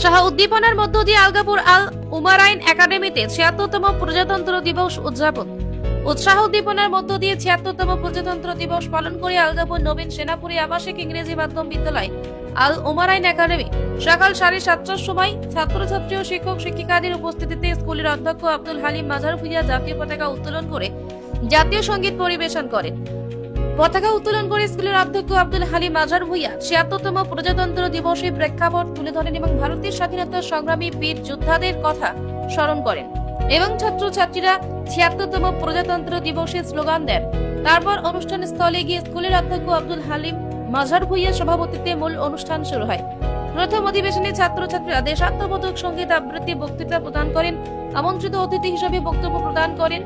উৎসাহ উদ্দীপনার মধ্য দিয়ে আলগাপুর আল উমারাইন একাডেমিতে ছিয়াত্তরতম প্রজাতন্ত্র দিবস উদযাপন। উৎসাহ উদ্দীপনার মধ্য দিয়ে ছিয়াত্তরতম প্রজাতন্ত্র দিবস পালন করে আলগাপুর নবীন সেনাপুরী আবাসিক ইংরেজি মাধ্যম বিদ্যালয়, আল উমারাইন একাডেমি। সকাল সাড়ে সাতটার সময় ছাত্রছাত্রী ও শিক্ষক শিক্ষিকাদের উপস্থিতিতে স্কুলের অধ্যক্ষ আব্দুল হালিম মাজার ভুইয়া জাতীয় পতাকা উত্তোলন করে জাতীয় সংগীত পরিবেশন করেন। পতাকা উত্তোলন করে স্কুলের অধ্যক্ষ আব্দুল হালিম মাজার ভুইয়া ছিয়াত্তরতম প্রজাতন্ত্র দিবসে প্রেক্ষাপট তুলে ধরেন এবং ভারতের স্বাধীনতা সংগ্রামী বীর যোদ্ধাদের কথা স্মরণ করেন। এবং ছাত্রছাত্রীরা ছিয়াত্তরতম প্রজাতন্ত্র দিবসে স্লোগান দেন। তারপর অনুষ্ঠান স্থলে গিয়ে স্কুলের অধ্যক্ষ আব্দুল হালিম মাঝার ভুইয়া সভাপতিত্বে মূল অনুষ্ঠান শুরু হয়। প্রথম অধিবেশনে ছাত্রছাত্রীরা দেশাত্মবোধক সংগীত আবৃত্তি বক্তৃতা প্রদান করেন, আমন্ত্রিত অতিথি হিসেবে বক্তব্য প্রদান করেন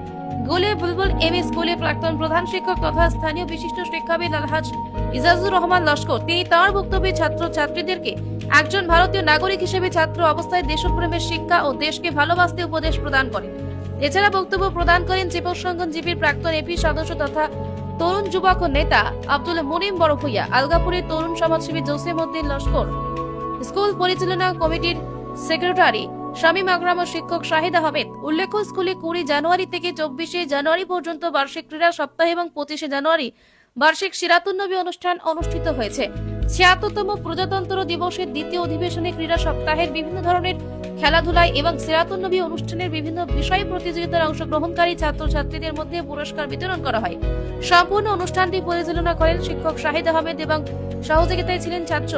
গোলে বুলবুল এম স্কুলের প্রাক্তন প্রধান শিক্ষক তথা স্থানীয় বিশিষ্ট শিক্ষাবিদ আলহাজ ইজাজুর রহমান লস্কর। তিনি তার বক্তব্যে ছাত্র ছাত্রীদেরকে একজন ভারতীয় নাগরিক হিসেবে ছাত্র অবস্থায় দেশপ্রেমের শিক্ষা ও দেশকে ভালোবাসতে উপদেশ প্রদান করেন। এছাড়া বক্তব্য প্রদান করেন সংগঠন জিপির প্রাক্তন এপি সদস্য তথা তরুণ যুবক ও নেতা আব্দুল মুনিম বড়ভূইয়া আলগাপুরের তরুণ সমাজসেবী জোসেম উদ্দিন লস্কর, স্কুল পরিচালনা কমিটির সেক্রেটারি শামীম আকরাম ও শিক্ষক শাহিদ আহমেদ, উল্লেখ্য স্কুলে কুড়ি জানুয়ারি থেকে চব্বিশে জানুয়ারি পর্যন্ত বার্ষিক ক্রীড়া সপ্তাহ এবং পঁচিশে জানুয়ারি বার্ষিক সিরাতুন্নবী অনুষ্ঠান অনুষ্ঠিত হয়েছে। ছিয়াত্তরতম প্রজাতন্ত্র দিবসের দ্বিতীয় অধিবেশনে ক্রীড়া সপ্তাহের বিভিন্ন ধরনের খেলাধুলায় এবং সিরাতুন্নবী অনুষ্ঠানের বিভিন্ন বিষয় প্রতিযোগিতার অংশগ্রহণকারী ছাত্রছাত্রীদের মধ্যে পুরস্কার বিতরণ করা হয়। সম্পূর্ণ অনুষ্ঠানটি পরিচালনা করেন শিক্ষক শাহিদ আহমেদ এবং সহযোগিতায় ছিলেন ছাত্র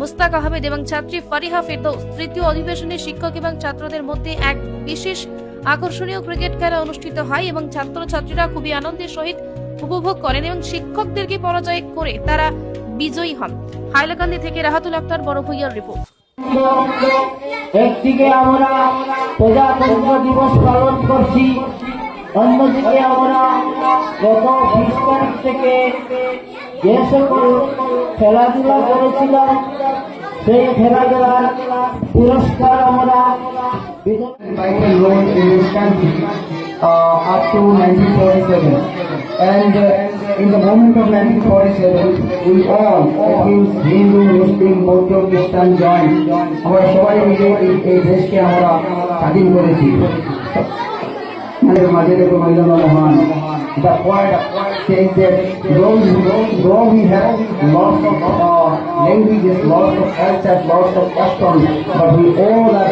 মুস্তাক আহমেদ এবং ছাত্রী ফারিহা ফেরদৌস তৃতীয় অধিবেশনে শিক্ষক এবং ছাত্রদের মধ্যে এক বিশেষ আকর্ষণীয় ক্রিকেট খেলা অনুষ্ঠিত হয় এবং ছাত্রছাত্রীরা খুবই আনন্দের সহিত উপভোগ করেন এবং শিক্ষকদেরকে পরাজয় করে তারা বিজয়ী হন। হাইলাকান্দি থেকে রাহাতুল আক্তার, বড় ভুইয়ার রিপোর্ট। একদিকে আমরা প্রজাতন্ত্র দিবস পালন করছি, অন্যদিকে আমরা গত বিশ তারিখ থেকে যে সকল খেলাধুলা করেছিলাম সেই খেলাধুলার পুরস্কার আমরা uh, up to 1947. And uh, in the moment of 1947, we all, that means Hindu, Muslim, Baudd, Christian, joined. আমরা সবাই মিলে এই- দেশকে আমরা স্বাধীন করেছি আমাদের মাঝে মহিলা মহান The poet says that though, though, though we have lots of uh, languages, lots of cultures, lots of customs, but we all are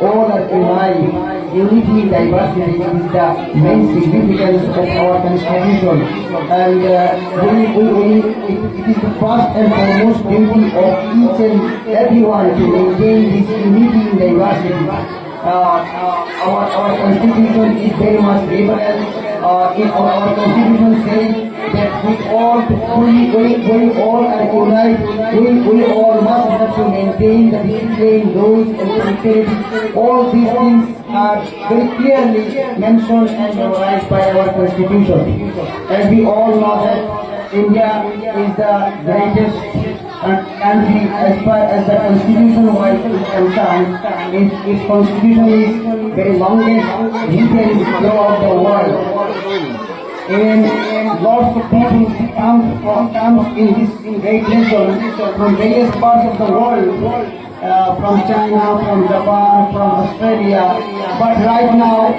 all are united. Unity diversity is the main significance of our constitution, and uh, we, we, we, it, it is the first and foremost duty of each and everyone to maintain this unity in diversity. Uh, uh, our, our constitution is very much liberal. Uh, in our, our constitution says that we all, we, we, we all are united. We, we all must have to maintain the discipline, laws and security. All these things are very clearly mentioned and memorized by our constitution. As we all know that India is the greatest and country as far as the constitution was concerned, its, its constitution is very longest written throughout the world. And lots of people come from comes in this great nation from various parts of the world, uh, from China, from Japan, from Australia. But right now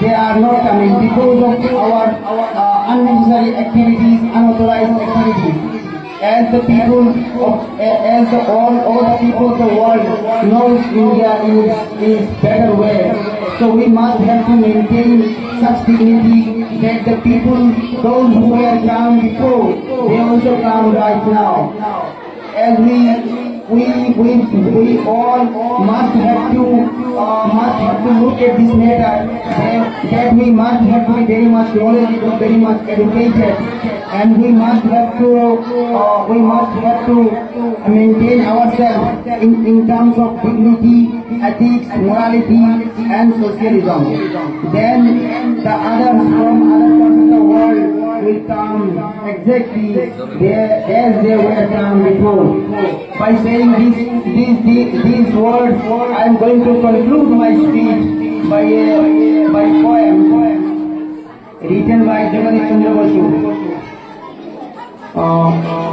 they are not coming because of our, uh, unnecessary activities, unauthorized activities as the people of, the all, all the people of the world knows India is, is better way. So we must have to maintain such dignity that the people, those who were come before, they also come right now. As we we, we, we all must have to uh, must have to look at this matter that, that we must have to be very much knowledgeable, very much educated, and we must have to uh, we must have to maintain ourselves in, in terms of dignity, ethics, morality, and socialism. Then the others from other parts of the world will come exactly there as they were come before. By saying these, these, these, these words, I am going to conclude my speech by a by poem written by Jagadish Chandra Basu. Uh,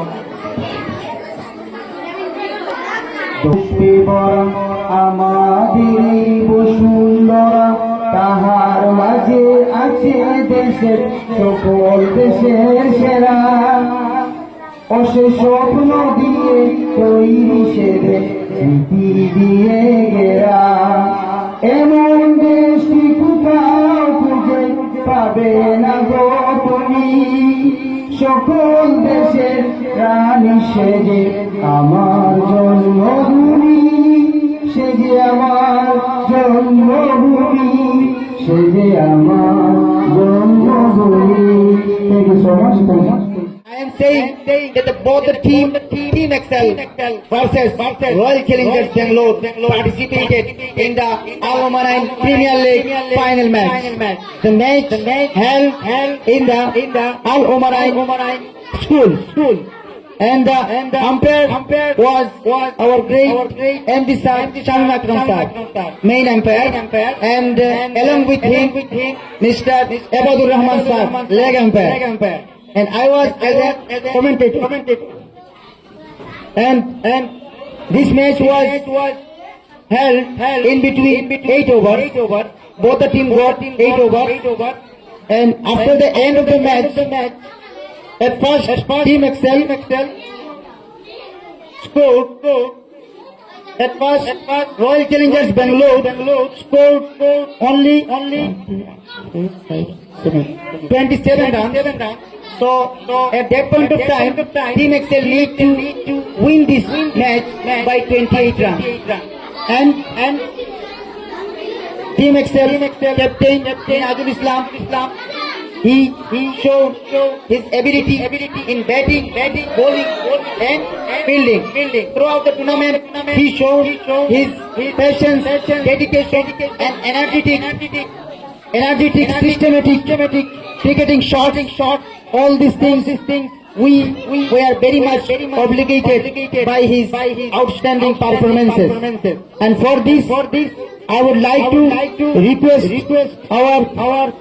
আমাদের তাহার মাঝে আছে দেশের সকল দেশের সেরা। অসে স্বপ্ন দিয়ে তৈরি সে স্মৃতি দিয়ে গেরা এমন দেশটি কোথাও খুঁজে পাবে না গো তুমি। সকল দেশের প্রাণী সেজে আমার জন্মভূমি আমার জন্মভূমি সেজে আমার জন্মভূমি thank you so much thank you I am saying that the, both the team, Team Excel versus Royal Challengers Bangalore participated in the Al Marine Premier League final match. The match held in the Al Marine school. And the, and the umpire, was, was our great, MD Sir, Shamim Akram Sir, main umpire, and uh, along with him, Mr. Abadur Rahman Sir, leg umpire. And I was as a commentator. And, and this match was, held, in between eight overs. Both the teams got eight overs. And after the end of the match, at first, Team Excel scored, at first, at first Royal Challengers Bangalore Bangalore scored only, only 27 runs. So, so at that point of time, Team Excel need to win this match by 28 runs. And, and Team Excel, captain, captain Azul Islam, Islam, he, showed, his ability, in batting, batting, bowling, and fielding. Throughout the tournament, he showed his, patience, dedication, and energetic, energetic, systematic, cricketing shots, shot, all these things, these things. We, we were very much obligated by his, outstanding performances. And for this, for this, I would like to request, request our, our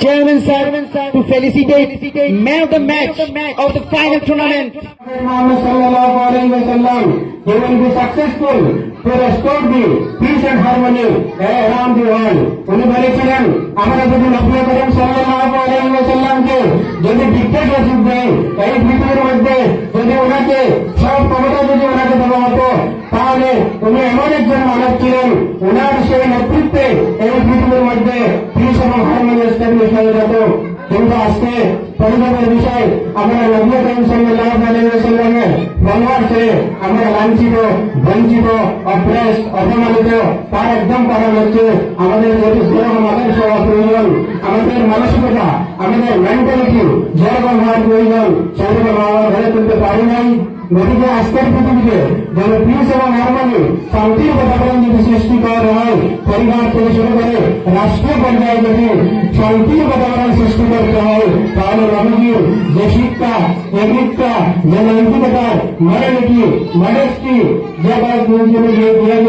Chairman sir to felicitate man of the match of the final tournament. Muhammad sallallahu alaihi wasallam, they will be successful to restore the peace and harmony around the world. উনি বলেছিলেন, আমরা যদি নবী করিম সাল্লাল্লাহু আলাইহি ওয়াসাল্লামকে যদি dictatorship দেয় এই পৃথিবীর মধ্যে যদি ওনাকে, সব ক্ষমতা যদি ওনাকে দেওয়া হতো, তাহলে উনি এমন একজন মানব ছিলেন ওনার সেই নেতৃত্বে এই পৃথিবীর মধ্যে পিস এবং হারমোনি এস্টাবলিশ হয়ে যেত কিন্তু আজকে পরিবারের বিষয় আমরা নবী করিম সাল্লাল্লাহু আলাইহি ওয়াসাল্লামের ছেড়ে আমরা লাঞ্ছিত, বঞ্চিত অপ্রেস অপমানিত, তার একদম কারণ হচ্ছে আমাদের যেহেতু যেরকম আদর্শ হওয়া প্রয়োজন আমাদের মানসিকতা, আমাদের মেন্টালিটি যেরকম হওয়ার প্রয়োজন সেরকম আমরা ধরে তুলতে পারি নাই। গতিকে আজকের পৃথিবীতে যেন পিস এবং হারমোনি শান্তির বাতাবরণ যদি সৃষ্টি করা হয় পরিবার থেকে শুরু করে রাষ্ট্রীয় পর্যায়ে যদি শান্তির বাতাবরণ সৃষ্টি করতে হয়, তাহলে নবীজির যে শিক্ষা বিদ্যা যে নৈতিকতার মডেলিটি, মডেস্টি, যে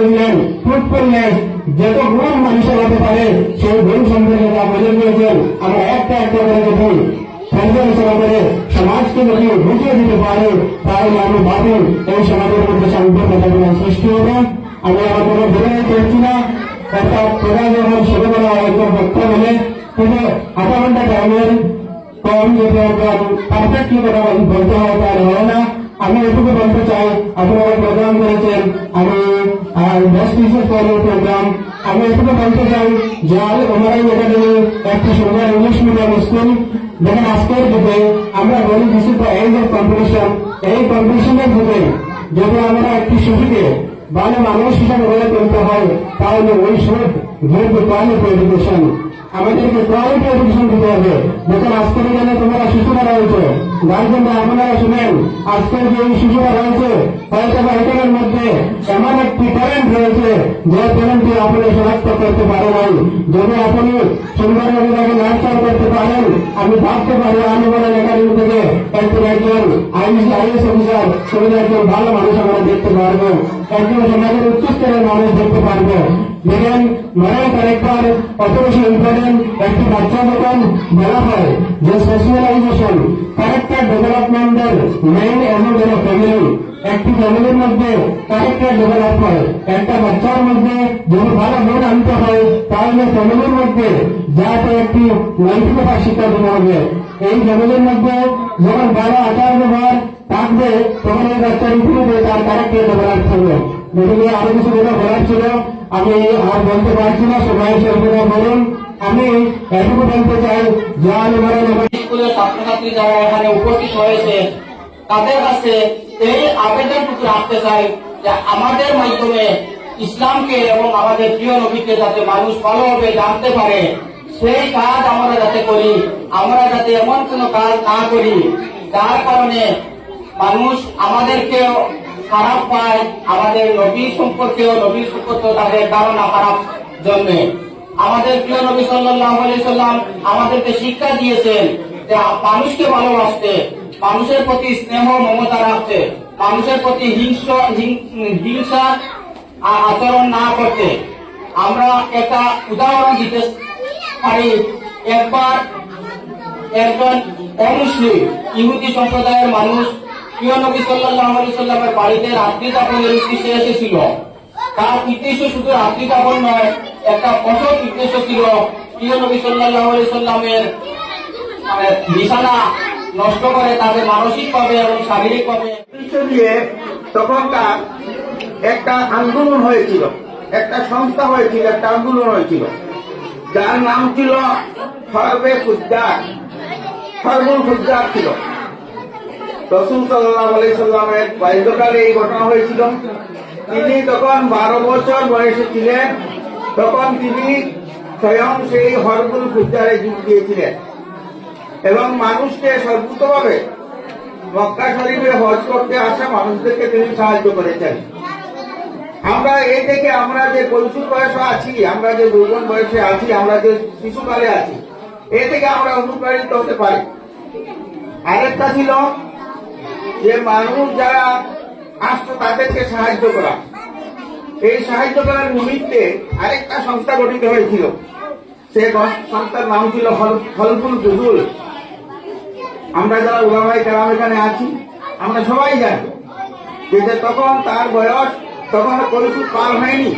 দিয়ে ট্রুথফুলনেস যত গুণ মানুষের হতে পারে, সেই গুণ সম্পর্কে যা বলে দিয়েছেন, আমরা একটা একটা করে দেখুন। যদি বুঝিয়ে দিতে পারে, তাহলে আমি ভাবি এই সমাজের মধ্যে মেধাগুলো সৃষ্টি হবে। আমি আমার কোনো বিরোধী করছি না। একটা প্রধান যখন ছোটবেলা একজন বক্তা বলে। কিন্তু আধা ঘণ্টা টাইমের কম যদি পারফেক্টলি কথা বলতে হয়, তাহলে হয় না। আমি এটুকু বলতে চাই, আপনারা প্রোগ্রাম করেছেন, আমি বেস্ট টিচার ফর প্রোগ্রাম আমি এটুকু বলতে চাই যে ওনারাই একাডেমি, একটি সুন্দর ইংলিশ মিডিয়াম স্কুল দেখেন আজকের যুগে আমরা বলি দিচ্ছি এন্ড অফ কম্পিটিশন এই কম্পিটিশনের যুগে যদি আমরা একটি শিশুকে ভালো মানুষ হিসাবে গড়ে তুলতে হয়, তাহলে ওই সুদ গিভ কোয়ালিটি এডুকেশন আমাদেরকে কোয়ালিটি এডুকেশন দিতে হবে দেখেন আজকের দিনে তোমরা শিশুরা রয়েছে গার্জেনরা আপনারা শুনেন আজকের যে এই শিশুরা রয়েছে হয়তো বা মধ্যে এমন একটি ট্যালেন্ট রয়েছে, যে ট্যালেন্টটি আপনি শনাক্ত করতে পারে নাই। যদি আপনি সুন্দরভাবে তাকে নার্চার করতে পারেন, আমি ভাবতে পারি, আমি বলেন একাডেমি থেকে একজন একজন আইএস আইএস অফিসার তুমি একজন ভালো মানুষ আমরা দেখতে পারব, একজন সমাজের উচ্চ স্তরের মানুষ দেখতে পারব। মরাল ক্যারেক্টার অত বেশি ইম্পর্টেন্ট একটি বাচ্চা যখন বলা হয়, যে সোশিয়ালাইজেশন ক্যারেক্টার ডেভেলপমেন্টের মেইন এমন যেন ফ্যামিলি একটি ফ্যামিলির মধ্যে ক্যারেক্টার ডেভেলপ হয়, একটা বাচ্চার মধ্যে যদি ভালো গুণ আনতে হয়, তাহলে ফ্যামিলির মধ্যে যাতে একটি নৈতিকতা শিক্ষা দেওয়া হবে। এই ফ্যামিলির মধ্যে যখন ভালো আচার ব্যবহার থাকবে, তখন এই বাচ্চার ইতিমধ্যে তার ক্যারেক্টার ডেভেলপ করবে। আরও কিছু কথা বলার ছিল। আমি আর বলতে পারছি না, সবাই সেরকম বলুন। আমি এটুকু বলতে চাই স্কুলের ছাত্রছাত্রী যারা এখানে উপস্থিত হয়েছে, তাদের কাছে এই আবেদনটুকু রাখতে চাই যে আমাদের মাধ্যমে ইসলামকে এবং আমাদের প্রিয় নবীকে যাতে মানুষ ভালোভাবে জানতে পারে, সেই কাজ আমরা যাতে করি, আমরা যাতে এমন কোনো কাজ না করি, যার কারণে মানুষ আমাদেরকেও খারাপ পায়, আমাদের নবী সম্পর্কেও নবী সম্পর্কেও তাদের ধারণা খারাপ জন্মে। আমাদের প্রিয় নবী আলাইহি সাল্লাম আমাদেরকে শিক্ষা দিয়েছেন মানুষকে ভালোবাসতে, মানুষের প্রতি স্নেহ মমতা রাখতে, মানুষের প্রতি হিংস হিংসা আচরণ না করতে। আমরা একটা উদাহরণ দিতে পারি। একবার একজন অমুসলিম, ইহুদি সম্প্রদায়ের মানুষ প্রিয় নবী সাল্লাল্লাহু আলাইহি সাল্লামের বাড়িতে রাত্রি যাপনের উদ্দেশ্যে এসেছিল। তার উদ্দেশ্য শুধু রাত্রি যাপন নয় একটা উদ্দেশ্য ছিল প্রিয় নবী সাল্লাল্লাহু আলাইহি সাল্লামের মানে নষ্ট করে তাদের মানসিকভাবে এবং শারীরিকভাবে। উদ্দেশ্য দিয়ে তখনকার একটা আন্দোলন হয়েছিল একটা সংস্থা হয়েছিল একটা আন্দোলন হয়েছিল। যার নাম ছিল হরবুল ফুদ্দার ছিল। রসুল সাল্লাহ সাল্লামের বাল্যকালে এই ঘটনা হয়েছিল। তিনি তখন বারো বছর বয়সে ছিলেন। তখন তিনি স্বয়ং সেই হরবুল ফুদ্দারে যোগ দিয়েছিলেন। এবং মানুষকে সর্বতভাবে মক্কা শরীফে হজ করতে আসা মানুষদেরকে তিনি সাহায্য করেছেন। আমরা এই থেকে আমরা যে কৈশোর বয়সে আছি, আমরা যে যৌবন বয়সে আছি, আমরা যে শিশুকালে আছি, এ থেকে আমরা অনুপ্রাণিত হতে পারি। আরেকটা ছিল যে মানুষ যারা আসতো তাদেরকে সাহায্য করা। এই সাহায্য করার নিমিত্তে আরেকটা সংস্থা গঠিত হয়েছিল। সে সংস্থার নাম ছিল ফলফুল বুজুল আমরা যারা উলামাই কালাম এখানে আছি, আমরা সবাই জানি যে তখন তার বয়স তখন পরিশুদ্ধ পার হয়নি।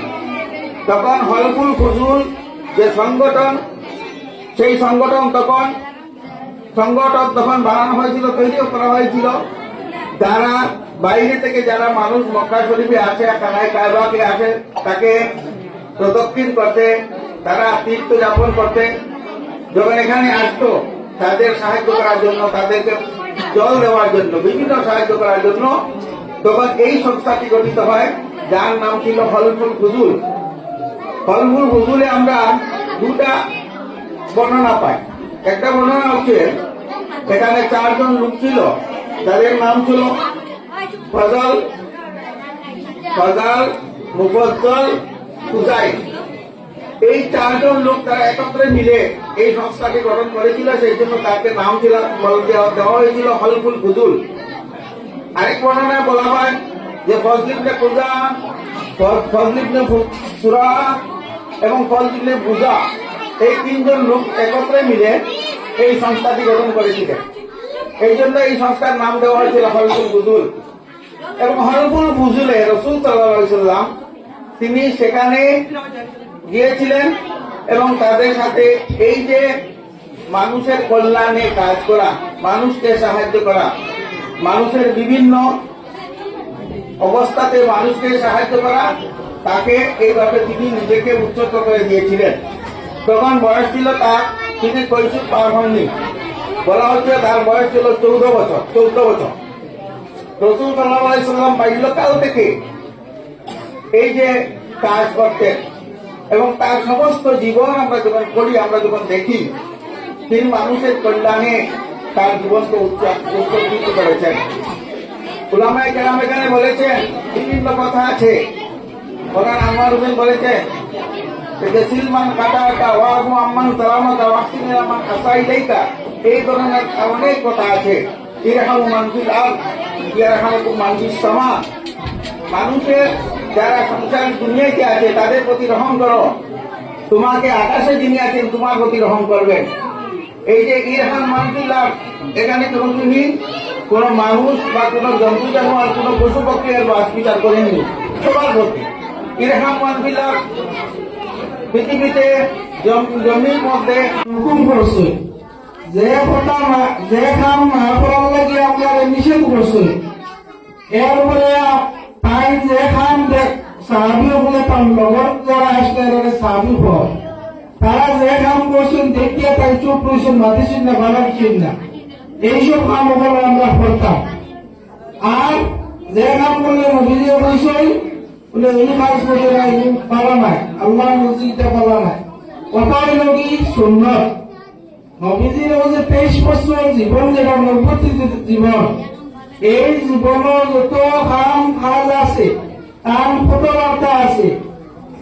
তখন হলফুল ফজুল যে সংগঠন, সেই সংগঠন তখন সংগঠন তখন বানানো হয়েছিল, তৈরিও করা হয়েছিল। যারা বাইরে থেকে যারা মানুষ মক্কা শরীফে আসে, কানায় কায়বাকে আসে, তাকে প্রদক্ষিণ করতে, তারা তীর্থ যাপন করতে, যখন এখানে আসতো, তাদের সাহায্য করার জন্য, তাদেরকে জল দেওয়ার জন্য, বিভিন্ন সাহায্য করার জন্য, তখন এই সংস্থাটি গঠিত হয়, যার নাম ছিল ফলফুল ফুজুল ফলফুল ফুজুলে আমরা দুটা বর্ণনা পাই। একটা বর্ণনা হচ্ছে এখানে চারজন লোক ছিল। তাদের নাম ছিল ফজল ফজল, মুফজ্জল কুজাই এই চারজন লোক তারা একত্রে মিলে এই সংস্থাকে গঠন করেছিল, সেই জন্য তাকে নাম ছিল দেওয়া হয়েছিল হলফুল ফুজুল। আরেক বর্ণনায় বলা হয় যে ফজলিবনে পূজা ফজলিবনে সুরা এবং ফজলিবনে পূজা এই তিনজন লোক একত্রে মিলে এই সংস্থাটি গঠন করেছিলেন। এই জন্য এই সংস্থার নাম দেওয়া হয়েছিল এবং হলফুল ফুজুলে রসুল সাল্লাম তিনি সেখানে গিয়েছিলেন এবং তাদের সাথে এই যে মানুষের কল্যাণে কাজ করা, মানুষকে সাহায্য করা, মানুষের বিভিন্ন অবস্থাতে মানুষকে সাহায্য করা, তাকে এইভাবে তিনি নিজেকে উচ্চত করে দিয়েছিলেন। তখন বয়স ছিল তার, তিনি কৈশোর পার হননি। বলা হচ্ছে তার বয়স ছিল চৌদ্দ বছর চৌদ্দ বছর। রসুল সাল্লাম বাল্যকাল থেকে এই যে কাজ করতেন এবং তার সমস্ত জীবন আমরা যখন করি আমরা যখন দেখি, তিনি মানুষের কল্যাণে তার জীবনকে উৎসর্গিত করেছেন। উলামায় কেরাম এখানে বলেছেন, বিভিন্ন কথা আছে। ওনার আমার হোসেন বলেছেন যে সিলমান কাটা কাটা ওয়াহু আম্মান সালামাতা ওয়াহসিনের আমান আসাই দেইকা এই ধরনের অনেক কথা আছে। ইরহাম মানফিল আর ইরহাম মানফিস সামা। মানুষের যারা সংসার দুনিয়াতে আছে, তাদের প্রতি রহম করো। তোমাকে আকাশে যিনি আছেন, তোমার প্রতি রহম করবেন। এই যে ইরহাম মানফিল্লাহ এখানে যখন তুমি কোনো মানুষ বা কোনো জন্তু জানোয়ার, কোনো পশু পক্ষীর বাস বিচার করেননি সবার প্রতি। এরকম মানুষবিলাক পৃথিবীতে জমির মধ্যে হুকুম করছে যে কথা যে কাম না করার লাগে আপনার নিষেধ করছে। এরপরে তাই যে খান সাহাবি বলে তার লগত যারা আসলে এরা যে কাম করছেন, দেখিয়ে তাই চুপ রয়েছেন মাতিছেন না না এইসব কাম ওখানে আমরা করতাম আর যে কাম করলে নবীজি বলছেন বলে এই কাজ করলে পালা নাই। আল্লাহ মসজিদটা পালা নাই। কথাই নবী সুন্নত। নবীজির যে তেইশ বছর জীবন যেটা নব্বই জীবন। এই জীবনের যত কাম কাজ আছে, তার ফটোবার্তা আছে,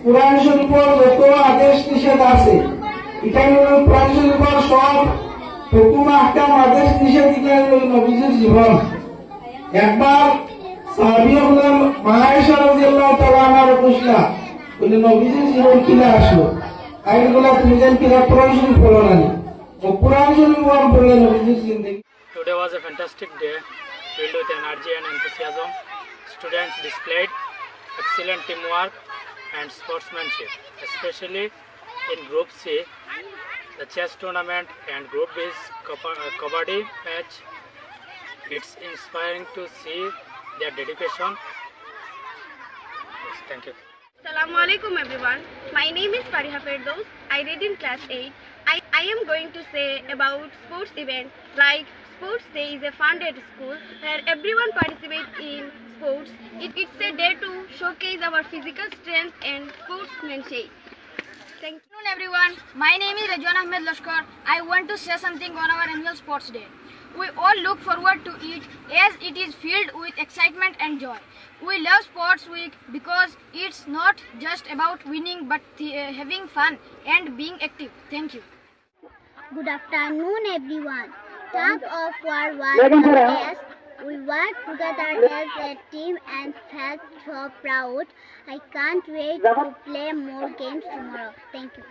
কোরআন শরীফের যত আদেশ নিষেধ আছে এটা কোরআন শরীফের সব হুকুম, আহকাম, আদেশ, নিষেধ এটা নবীজির জীবন একবার সাহাবী হলেন মায়েশা রাদিয়াল্লাহু তাআলা আমার বুঝলা বলে, নবীজির জীবন কিনা আসলো? বললাম তুমি যেন কিনা কোরআন শরীফ পড়ো না। Today was a fantastic day filled with energy and enthusiasm. Students displayed excellent teamwork and sportsmanship, especially in Group C. The chess tournament and Group B's uh, kabaddi match. It's inspiring to see their dedication. Yes, thank you. Assalamu alaikum everyone. My name is Fariha Ferdows. I read in class 8. I, I am going to say about sports event like Sports Day is a fun day at school where everyone participates in sports. It, it's a day to showcase our physical strength and sportsmanship. Thank you. everyone. My name is Rajwan Ahmed Lashkar. I want to say something on our annual sports day. We all look forward to it as it is filled with excitement and joy. We love Sports Week because it's not just about winning but uh, having fun and being active. Thank you. Good afternoon, everyone. Tug of War was the best. We worked together as a team and felt so proud. I can't wait to play more games tomorrow. Thank you.